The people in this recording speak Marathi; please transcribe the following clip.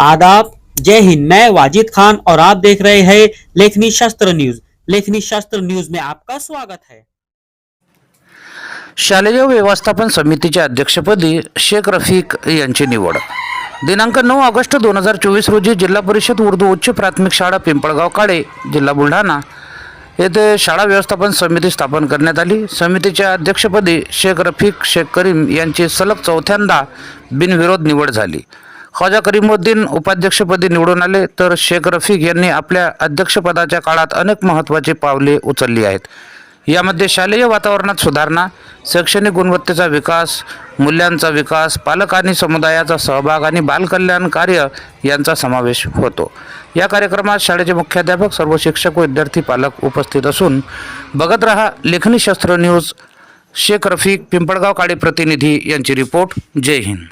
आदाब। जय हिंद। मैं वाजिद खान और आप देख रहे हैं लेखनी शास्त्र न्यूज। लेखनी शास्त्र न्यूज में आपका स्वागत है। शालेय व्यवस्थापन समितीच्या अध्यक्षपदी शेख रफीक यांची निवड. दिनांक नऊ ऑगस्ट दोन हजार चोवीस रोजी जिल्हा परिषद उर्दू उच्च प्राथमिक शाळा पिंपळगाव काळे जिल्हा बुलढाणा येथे शाळा व्यवस्थापन समिती स्थापन करण्यात आली. समितीच्या अध्यक्षपदी शेख रफीक शेख करीम यांची सलग चौथ्यांदा बिनविरोध निवड झाली. ख्वाजा करीमुद्दीन उपाध्यक्षपदी निवडून आले तर शेख रफीक यांनी आपल्या अध्यक्षपदाच्या काळात अनेक महत्त्वाची पावले उचलली आहेत. यामध्ये शालेय वातावरणात सुधारणा शैक्षणिक गुणवत्तेचा विकास मूल्यांचा विकास पालक आणि समुदायाचा सहभाग आणि बालकल्याण कार्य यांचा समावेश होतो. या कार्यक्रमात शाळेचे मुख्याध्यापक सर्व शिक्षक व विद्यार्थी पालक उपस्थित असून बघत रहा लेखनी शस्त्र न्यूज शेख रफीक पिंपळगाव काळे प्रतिनिधी यांची रिपोर्ट. जय हिंद.